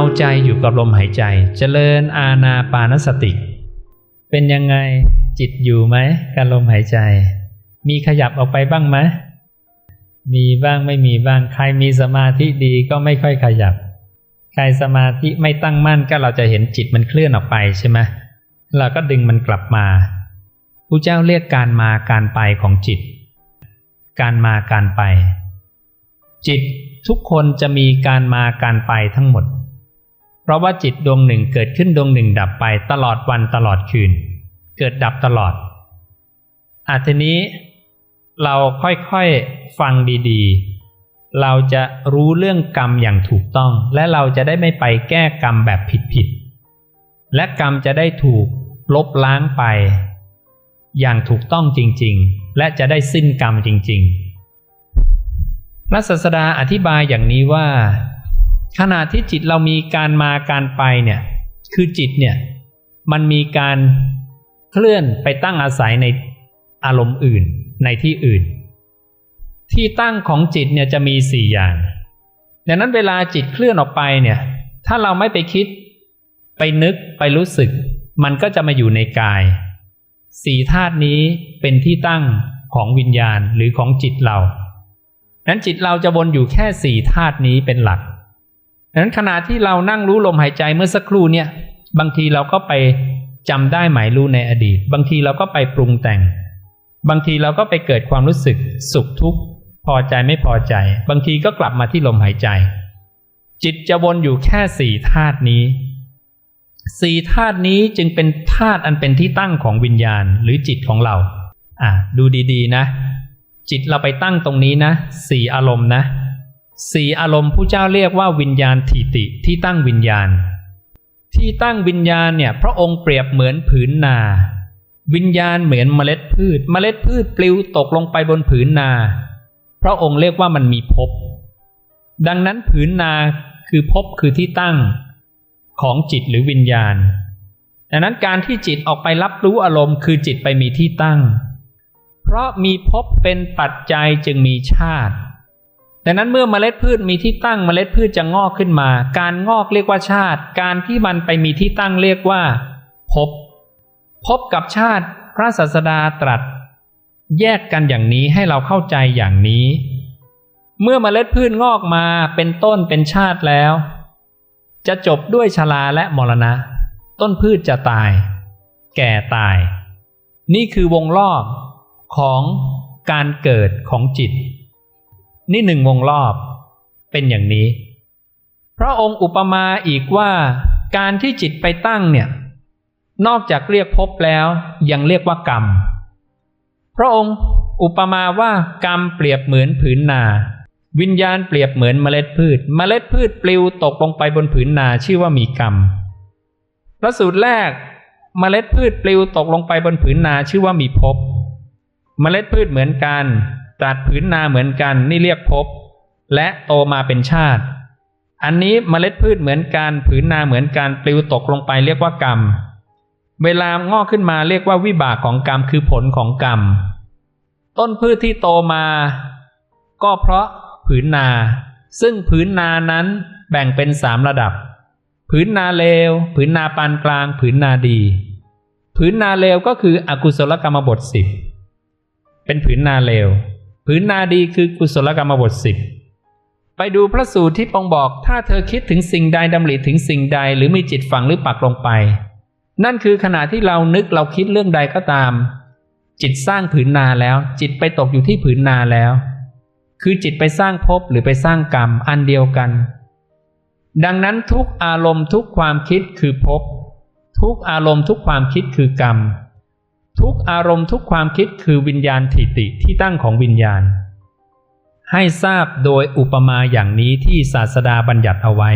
เอาใจอยู่กับลมหายใจ เจริญอาณาปานสติ เป็นยังไงจิตอยู่ไหมการลมหายใจ มีขยับออกไปบ้างไหมมีบ้างไม่มีบ้างใครมีสมาธิดีก็ไม่ค่อยขยับ ใครสมาธิไม่ตั้งมั่นก็เราจะเห็นจิตมันเคลื่อนออกไปใช่ไหมเราก็ดึงมันกลับมาพระเจ้าเรียกการมาการไปของจิต การมาการไป จิตทุกคนจะมีการมาการไปทั้งหมด ราะว่าจิตดวงหนึ่งเกิดขึ้นดวงหนึ่งดับไปตลอดวันตลอดคืน เกิดดับตลอดอาทีนี้เราค่อยๆฟังดีๆ เราจะรู้เรื่องกรรมอย่างถูกต้อง และเราจะได้ไม่ไปแก้กรรมแบบผิดๆ และกรรมจะได้ถูกลบล้างไป อย่างถูกต้องจริงๆ และจะได้สิ้นกรรมจริงๆ พระศาสดาอธิบายอย่างนี้ว่า ขณะที่จิตเรามีการมาการไปเนี่ยคือจิตเนี่ยมันมีการเคลื่อนไปตั้งอาศัยในอารมณ์อื่นในที่อื่น ที่ตั้งของจิตเนี่ยจะมีสี่อย่างดังนั้นเวลาจิตเคลื่อนออกไปเนี่ยถ้าเราไม่ไปคิดไปนึกไปรู้สึก มันก็จะมาอยู่ในกายสี่ธาตุนี้เป็นที่ตั้งของวิญญาณหรือของจิตเรานั้นจิตเราจะวนอยู่แค่สี่ธาตุนี้เป็นหลัก ดังนั้นขณะที่เรานั่งรู้ลมหายใจเมื่อสักครู่เนี่ย บางทีเราก็ไปจำได้หมายรู้ในอดีต บางทีเราก็ไปปรุงแต่ง บางทีเราก็ไปเกิดความรู้สึกสุขทุกข์พอใจไม่พอใจ บางทีก็กลับมาที่ลมหายใจ จิตจะวนอยู่แค่สี่ธาตุนี้สี่ธาตุนี้จึงเป็นธาตุอันเป็นที่ตั้งของวิญญาณหรือจิตของเรา อะดูดีๆนะ จิตเราไปตั้งตรงนี้นะสี่อารมณ์นะ สี่อารมณ์ผู้เจ้าเรียกว่าวิญญาณทิติที่ตั้งวิญญาณ ที่ตั้งวิญญาณเนี่ยพระองค์เปรียบเหมือนผืนนา วิญญาณเหมือนเมล็ดพืช เมล็ดพืชปลิวตกลงไปบนผืนนา พระองค์เรียกว่ามันมีภพดังนั้นผืนนาคือภพคือที่ตั้งของจิตหรือวิญญาณดังนั้นการที่จิตออกไปรับรู้อารมณ์คือจิตไปมีที่ตั้ง เพราะมีภพเป็นปัจจัยจึงมีชาติ ดังนั้นเมื่อเมล็ดพืชมีที่ตั้งเมล็ดพืชจะงอกขึ้นมา การงอกเรียกว่าชาติ การที่มันไปมีที่ตั้งเรียกว่าพภพบกับชาติพระศาสดาตรัส แยกกันอย่างนี้ให้เราเข้าใจอย่างนี้ เมื่อเมล็ดพืชงอกมาเป็นต้นเป็นชาติแล้ว จะจบด้วยชราและมรณะ ต้นพืชจะตาย แก่ตาย นี่คือวงรอบของการเกิดของจิต นี่หนึ่งวงรอบเป็นอย่างนี้ พระองค์อุปมาอีกว่าการที่จิตไปตั้งเนี่ย นอกจากเรียกพบแล้วยังเรียกว่ากรรม พระองค์อุปมาว่ากรรมเปรียบเหมือนผืนนา วิญญาณเปรียบเหมือนเมล็ดพืช เมล็ดพืชปลิวตกลงไปบนผืนนาชื่อว่ามีกรรมพระสูตรแรกเมล็ดพืชปลิวตกลงไปบนผืนนาชื่อว่ามีภพเมล็ดพืชเหมือนกัน ตัดผืนนาเหมือนกันนี่เรียกภพและโตมาเป็นชาติ อันนี้เมล็ดพืชเหมือนกันผืนนาเหมือนกันปลิวตกลงไปเรียกว่ากรรม เวลางอกขึ้นมาเรียกว่าวิบากของกรรมคือผลของกรรม ต้นพืชที่โตมา ก็เพราะผืนนา ซึ่งผืนนานั้นแบ่งเป็นสามระดับ ผืนนาเลว ผืนนาปานกลาง ผืนนาดี ผืนนาเลวก็คืออกุศลกรรมบทสิบเป็นผืนนาเลว ผืนนาดีคือกุศลกรรมบทสิบไปดูพระสูตรที่ปองบอก ถ้าเธอคิดถึงสิ่งใดดำริถึงสิ่งใดหรือมีจิตฝังหรือปักลงไป นั่นคือขณะที่เรานึกเราคิดเรื่องใดก็ตาม จิตสร้างผืนนาแล้ว จิตไปตกอยู่ที่ผืนนาแล้ว คือจิตไปสร้างภพหรือไปสร้างกรรมอันเดียวกัน ดังนั้นทุกอารมณ์ทุกความคิดคือภพทุกอารมณ์ทุกความคิดคือกรรม ทุกอารมณ์ทุกความคิดคือวิญญาณถิติที่ตั้งของวิญญาณ ให้ทราบโดยอุปมาอย่างนี้ที่ศาสดาบัญญัติเอาไว้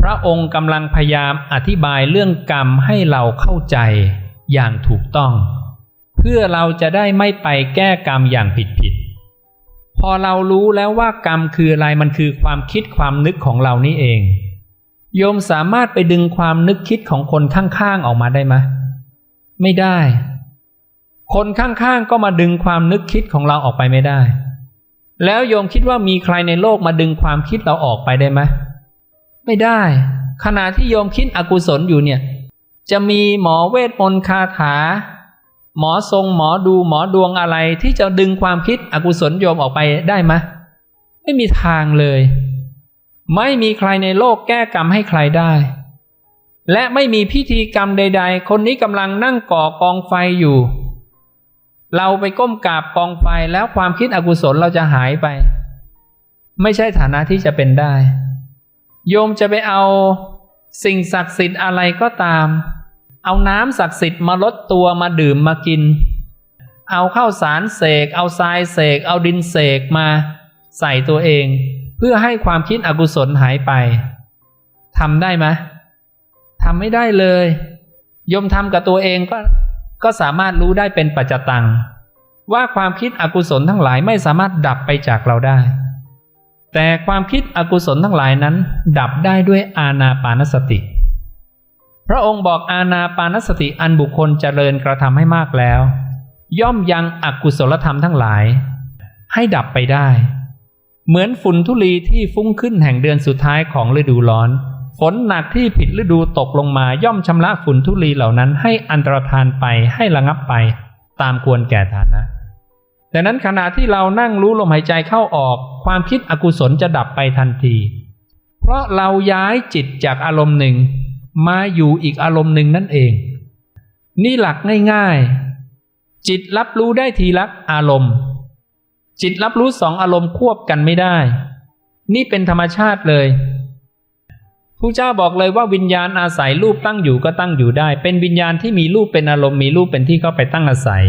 พระองค์กำลังพยายามอธิบายเรื่องกรรมให้เราเข้าใจอย่างถูกต้อง เพื่อเราจะได้ไม่ไปแก้กรรมอย่างผิดผิดพอเรารู้แล้วว่ากรรมคืออะไรมันคือความคิดความนึกของเรานี่เอง โยมสามารถไปดึงความนึกคิดของคนข้างๆออกมาได้ไหมไม่ได้ คนข้างๆก็มาดึงความนึกคิดของเราออกไปไม่ได้ แล้วโยมคิดว่ามีใครในโลกมาดึงความคิดเราออกไปได้ไหมไม่ได้ ขณะที่โยมคิดอกุศลอยู่เนี่ย จะมีหมอเวทมนต์คาถา หมอทรงหมอดูหมอดวงอะไรที่จะดึงความคิดอกุศลโยมออกไปได้ไหมไม่มีทางเลย ไม่มีใครในโลกแก้กรรมให้ใครได้ และไม่มีพิธีกรรมใด ๆ คนนี้กำลังนั่งก่อกองไฟอยู่ เราไปก้มกราบกองไฟแล้วความคิดอกุศลเราจะหายไป ไม่ใช่ฐานะที่จะเป็นได้ โยมจะไปเอาสิ่งศักดิ์สิทธิ์อะไรก็ตาม เอาน้ำศักดิ์สิทธิ์มาลดตัวมาดื่มมากิน เอาข้าวสารเสก เอาทรายเสก เอาดินเสกมาใส่ตัวเอง เพื่อให้ความคิดอกุศลหายไปทำได้ไหมทำไม่ได้เลย โยมทำกับตัวเองก็ ก็สามารถรู้ได้เป็นปัจจตัง ว่าความคิดอกุศลทั้งหลายไม่สามารถดับไปจากเราได้ แต่ความคิดอกุศลทั้งหลายนั้น ดับได้ด้วยอาณาปานสติ พระองค์บอกอาณาปานสติอันบุคคลเจริญกระทำให้มากแล้ว ย่อมยังอกุศลธรรมทั้งหลาย ให้ดับไปได้ เหมือนฝุ่นทุลีที่ฟุ้งขึ้นแห่งเดือนสุดท้ายของฤดูร้อน ฝนหนักที่ผิดฤดูตกลงมาย่อมชำระฝุ่นทุลีเหล่านั้น ให้อันตรธานไปให้ระงับไปตามควรแก่ฐานะดังนั้นขณะที่เรานั่งรู้ลมหายใจเข้าออก ความคิดอกุศลจะดับไปทันที เพราะเราย้ายจิตจากอารมณ์หนึ่ง มาอยู่อีกอารมณ์หนึ่งนั่นเอง นี่หลักง่ายๆ จิตรับรู้ได้ทีละอารมณ์ จิตรับรู้สองอารมณ์ควบกันไม่ได้ นี่เป็นธรรมชาติเลย ผู้เจ้าบอกเลยว่าวิญญาณอาศัยรูปตั้งอยู่ก็ตั้งอยู่ได้ เป็นวิญญาณที่มีรูปเป็นอารมณ์มีรูปเป็นที่เข้าไปตั้งอาศัย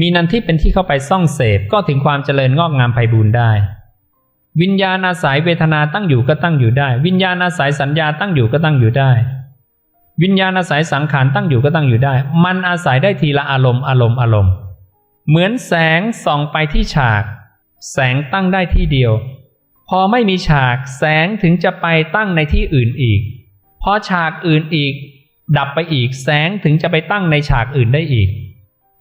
มีนันที่เป็นที่เข้าไปซ่องเสพก็ถึงความเจริญงอกงามไพบูรณ์ได้ วิญญาณอาศัยเวทนาตั้งอยู่ก็ตั้งอยู่ได้ วิญญาณอาศัยสัญญาตั้งอยู่ก็ตั้งอยู่ได้ วิญญาณอาศัยสังขารตั้งอยู่ก็ตั้งอยู่ได้ มันอาศัยได้ทีละอารมณ์อารมณ์อารมณ์ เหมือนแสงส่องไปที่ฉาก แสงตั้งได้ที่เดียว พอไม่มีฉากแสงถึงจะไปตั้งในที่อื่นอีก พอฉากอื่นอีก ดับไปอีกแสงถึงจะไปตั้งในฉากอื่นได้อีก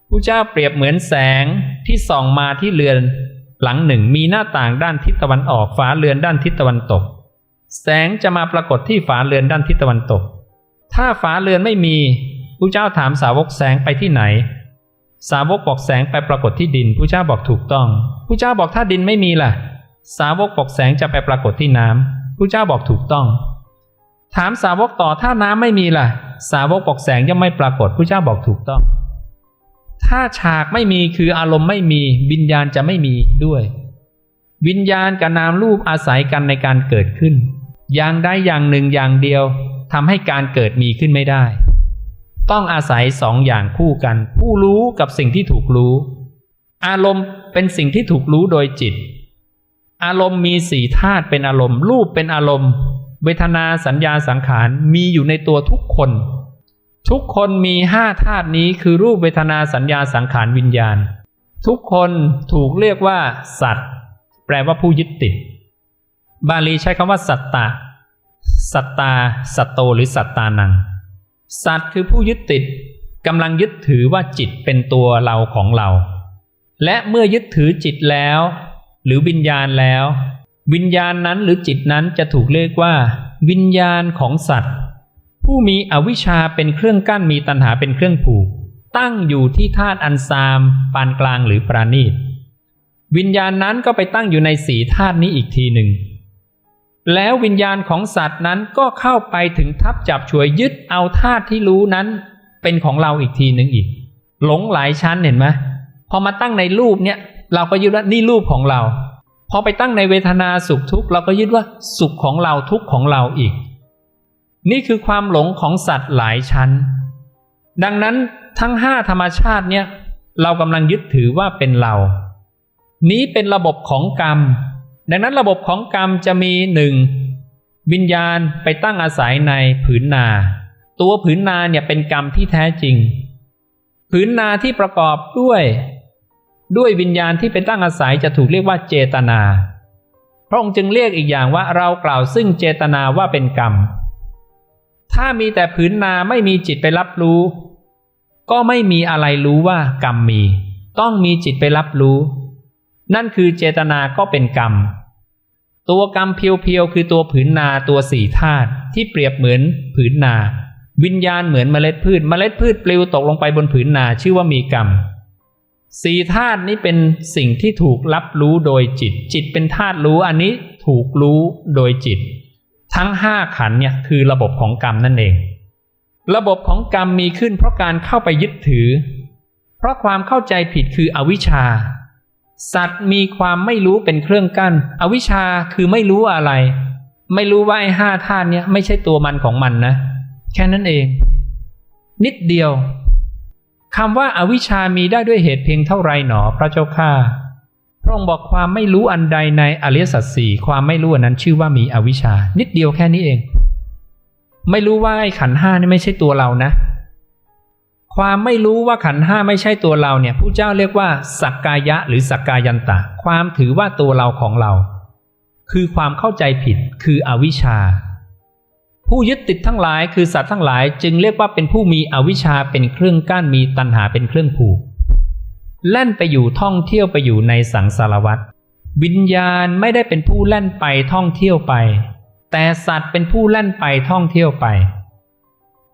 ผู้เจ้าเปรียบเหมือนแสงที่ส่องมาที่เรือน หลังหนึ่งมีหน้าต่างด้านทิศตะวันออกฝาเรือนด้านทิศตะวันตก แสงจะมาปรากฏที่ฝาเรือนด้านทิศตะวันตก ถ้าฝาเรือนไม่มีผู้เจ้าถามสาวกแสงไปที่ไหน สาวกบอกแสงไปปรากฏที่ดินผู้เจ้าบอกถูกต้องผู้เจ้าบอกถ้าดินไม่มีล่ะ สาวกบอกแสงจะไปปรากฏที่น้ำผู้เจ้าบอกถูกต้อง ถามสาวกต่อถ้าน้ำไม่มีล่ะ สาวกบอกแสงยังไม่ปรากฏผู้เจ้าบอกถูกต้อง ถ้าฉากไม่มีคืออารมณ์ไม่มีวิญญาณจะไม่มีด้วย วิญญาณกับนามรูปอาศัยกันในการเกิดขึ้น อย่างใดอย่างหนึ่งอย่างเดียวทำให้การเกิดมีขึ้นไม่ได้ ต้องอาศัยสองอย่างคู่กัน ผู้รู้กับสิ่งที่ถูกรู้ อารมณ์เป็นสิ่งที่ถูกรู้โดยจิต อารมณ์มีสี่ธาตุเป็นอารมณ์ รูปเป็นอารมณ์ เวทนาสัญญาสังขารมีอยู่ในตัวทุกคน ทุกคนมีห้าธาตุนี้คือรูปเวทนาสัญญาสังขารวิญญาณ ทุกคนถูกเรียกว่า สัตว์ แปลว่าผู้ยึดติด บาลีใช้คำว่าสัตตาสัตตา สัตโตหรือสัตตานัง สัตว์คือผู้ยึดติดกำลังยึดถือว่าจิตเป็นตัวเราของเรา และเมื่อยึดถือจิตแล้ว หรือวิญญาณแล้ว วิญญาณนั้นหรือจิตนั้นจะถูกเรียกว่า วิญญาณของสัตว์ ผู้มีอวิชชาเป็นเครื่องกั้นมีตัณหาเป็นเครื่องผูก ตั้งอยู่ที่ธาตุอันซาม ปานกลางหรือปราณีตวิญญาณนั้นก็ไปตั้งอยู่ในสีธาตุนี้อีกทีหนึ่ง แล้ววิญญาณของสัตว์นั้นก็เข้าไปถึงทับจับฉวยยึดเอาธาตุที่รู้นั้น เป็นของเราอีกทีหนึ่งอีก หลงหลายชั้นเห็นไหมพอมาตั้งในรูปเนี่ย เราก็ยึดว่านี่รูปของเรา พอไปตั้งในเวทนาสุขทุกข์เราก็ยึดว่าสุขของเราทุกข์ของเราอีก นี่คือความหลงของสัตว์หลายชั้น ดังนั้นทั้งห้าธรรมชาติเนี่ยเรากำลังยึดถือว่าเป็นเรา นี้เป็นระบบของกรรม ดังนั้นระบบของกรรมจะมีหนึ่งวิญญาณไปตั้งอาศัยในผืนนา ตัวผืนนาเนี่ยเป็นกรรมที่แท้จริง ผืนนาที่ประกอบด้วย ด้วยวิญญาณที่เป็นตั้งอาศัยจะถูกเรียกว่าเจตนา พระองค์จึงเรียกอีกอย่างว่าเรากล่าวซึ่งเจตนาว่าเป็นกรรม ถ้ามีแต่ผืนนาไม่มีจิตไปรับรู้ ก็ไม่มีอะไรรู้ว่ากรรมมี ต้องมีจิตไปรับรู้ นั่นคือเจตนาก็เป็นกรรม ตัวกรรมเพียวๆคือตัวผืนนาตัวสี่ธาตุที่เปรียบเหมือนผืนนา วิญญาณเหมือนเมล็ดพืช เมล็ดพืชปลิวตกลงไปบนผืนนาชื่อว่ามีกรรม สี่ธาตุนี้เป็นสิ่งที่ถูกรับรู้โดยจิต จิตเป็นธาตุรู้อันนี้ถูกรู้โดยจิต ทั้งห้าขันเนี่ยคือระบบของกรรมนั่นเอง ระบบของกรรมมีขึ้นเพราะการเข้าไปยึดถือ เพราะความเข้าใจผิดคืออวิชชา สัตว์มีความไม่รู้เป็นเครื่องกั้น อวิชชาคือไม่รู้อะไร ไม่รู้ว่าไอ้ห้าธาตุเนี่ยไม่ใช่ตัวมันของมันนะ แค่นั้นเอง นิดเดียว คำว่าอาวิชชามีได้ด้วยเหตุเพียงเท่าไรหนอพระเจ้าข้าพระองค์บอกความไม่รู้อันใดในอริยสัจสี่ความไม่รู้นั้นชื่อว่ามีอวิชชา นิดเดียวแค่นี้เอง ไม่รู้ว่าไอ้ขันห้านี่ไม่ใช่ตัวเรานะ ความไม่รู้ว่าขันห้าไม่ใช่ตัวเราเนี่ยผู้เจ้าเรียกว่า สักกายะหรือสักกายันตะ ความถือว่าตัวเราของเรา คือความเข้าใจผิดคืออวิชชา ผู้ยึดติดทั้งหลายคือสัตว์ทั้งหลายจึงเรียกว่าเป็นผู้มีอวิชชาเป็นเครื่องกั้นมีตัณหาเป็นเครื่องผูกแล่นไปอยู่ท่องเที่ยวไปอยู่ในสังสารวัฏวิญญาณไม่ได้เป็นผู้แล่นไปท่องเที่ยวไป แต่สัตว์เป็นผู้แล่นไปท่องเที่ยวไป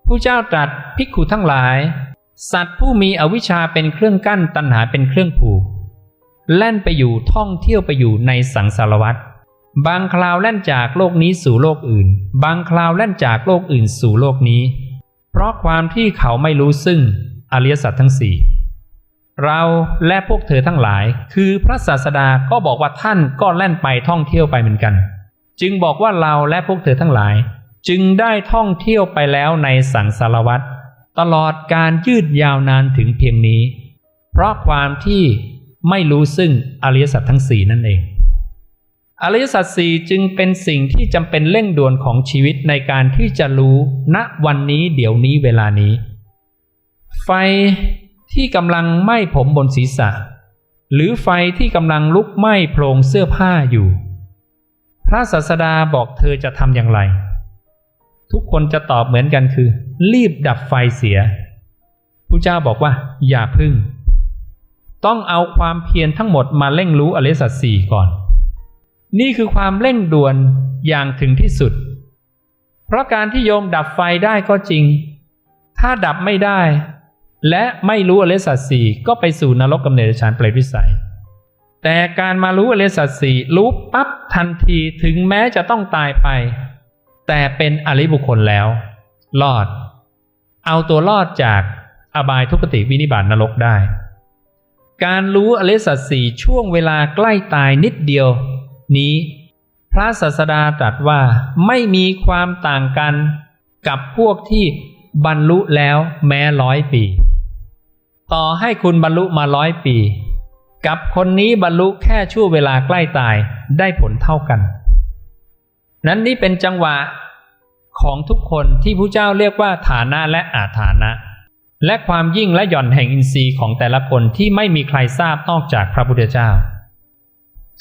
ผู้เจ้าตรัสภิกขุทั้งหลาย สัตว์ผู้มีอวิชชาเป็นเครื่องกั้นตัณหาเป็นเครื่องผูกแล่นไปอยู่ท่องเที่ยวไปอยู่ในสังสารวัฏ บางคราวแล่นจากโลกนี้สู่โลกอื่น บางคราวแล่นจากโลกอื่นสู่โลกนี้ เพราะความที่เขาไม่รู้ซึ่งอริยสัจทั้งสี่เราและพวกเธอทั้งหลาย คือพระศาสดาก็บอกว่าท่านก็แล่นไปท่องเที่ยวไปเหมือนกัน จึงบอกว่าเราและพวกเธอทั้งหลาย จึงได้ท่องเที่ยวไปแล้วในสังสารวัฏตลอดการยืดยาวนานถึงเพียงนี้ เพราะความที่ไม่รู้ซึ่งอริยสัจทั้งสี่นั่นเอง อริยสัจสี่จึงเป็นสิ่งที่จำเป็นเร่งด่วนของชีวิตในการที่จะรู้ณวันนี้เดี๋ยวนี้เวลานี้ ไฟที่กำลังไหม้ผมบนศีรษะ หรือไฟที่กำลังลุกไหม้โพรงเสื้อผ้าอยู่ พระศาสดาบอกเธอจะทำอย่างไร ทุกคนจะตอบเหมือนกันคือ รีบดับไฟเสียผู้เจ้าบอกว่า อย่าพึ่ง ต้องเอาความเพียรทั้งหมดมาเร่งรู้อริยสัจสี่ก่อน นี่คือความเร่งด่วนอย่างถึงที่สุด เพราะการที่โยมดับไฟได้ก็จริง ถ้าดับไม่ได้ และไม่รู้อริยสัจสี่ก็ไปสู่นรกกำเนิดฌานเปรตวิสัย แต่การมารู้อริยสัจสี่รู้ปั๊บทันทีถึงแม้จะต้องตายไป แต่เป็นอริบุคคลแล้ว รอด เอาตัวรอดจากอบายทุกติวินิบาตนรกได้ การรู้อริยสัจสี่ช่วงเวลาใกล้ตายนิดเดียว นี้ พระศาสดาตรัสว่าไม่มีความต่างกันกับพวกที่บรรลุแล้วแม้ร้อยปี ต่อให้คุณบรรลุมาร้อยปี กับคนนี้บรรลุแค่ชั่วเวลาใกล้ตายได้ผลเท่ากัน นั้นนี่เป็นจังหวะของทุกคนที่พระเจ้าเรียกว่าฐานะและอาฐานะ และความยิ่งและหย่อนแห่งอินทรีย์ของแต่ละคนที่ไม่มีใครทราบนอกจากพระพุทธเจ้า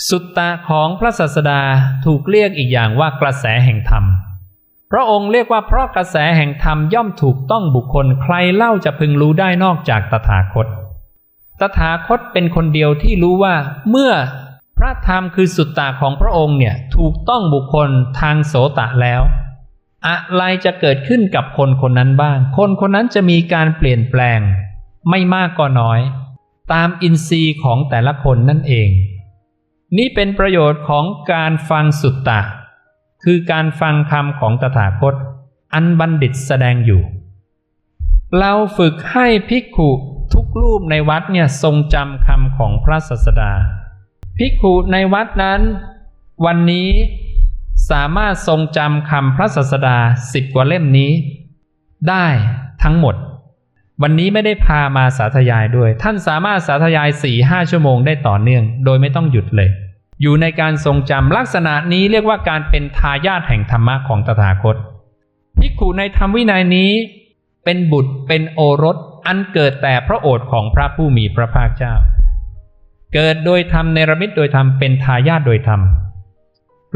สุตตะของพระศาสดาถูกเรียกอีกอย่างว่ากระแสแห่งธรรม พระองค์เรียกว่าเพราะกระแสแห่งธรรมย่อมถูกต้องบุคคลใครเล่าจะพึงรู้ได้นอกจากตถาคต ตถาคตเป็นคนเดียวที่รู้ว่าเมื่อพระธรรมคือสุตตะของพระองค์เนี่ยถูกต้องบุคคลทางโสตะแล้ว อะไรจะเกิดขึ้นกับคนคนนั้นบ้าง คนคนนั้นจะมีการเปลี่ยนแปลง ไม่มากก็น้อย ตามอินทรีย์ของแต่ละคนนั่นเอง นี่เป็นประโยชน์ของการฟังสุตตะ คือการฟังคำของตถาคต อันบัณฑิตแสดงอยู่ เราฝึกให้ภิกขุทุกรูปในวัดเนี่ยทรงจำคำของพระศาสดา ภิกขุในวัดนั้น วันนี้สามารถทรงจำคำพระศาสดาสิบกว่าเล่มนี้ ได้ทั้งหมด วันนี้ไม่ได้พามาสาธยายด้วย ท่านสามารถสาธยายสี่ห้าชั่วโมงได้ต่อเนื่อง โดยไม่ต้องหยุดเลย อยู่ในการทรงจำลักษณะนี้เรียกว่าการเป็นทายาทแห่งธรรมะของตถาคตภิกขุในธรรมวินัยนี้ เป็นบุตรเป็นโอรสอันเกิดแต่พระโอษฐ์ของพระผู้มีพระภาคเจ้า เกิดโดยธรรมเนรมิตโดยธรรมเป็นทายาทโดยธรรม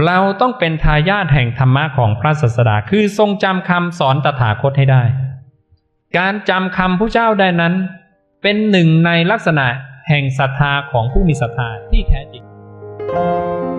เราต้องเป็นทายาทแห่งธรรมะของพระศาสดาคือทรงจำคำสอนตถาคตให้ได้ การจำคำผู้เจ้าได้นั้น เป็นหนึ่งในลักษณะแห่งศรัทธาของผู้มีศรัทธาที่แท้จริง Música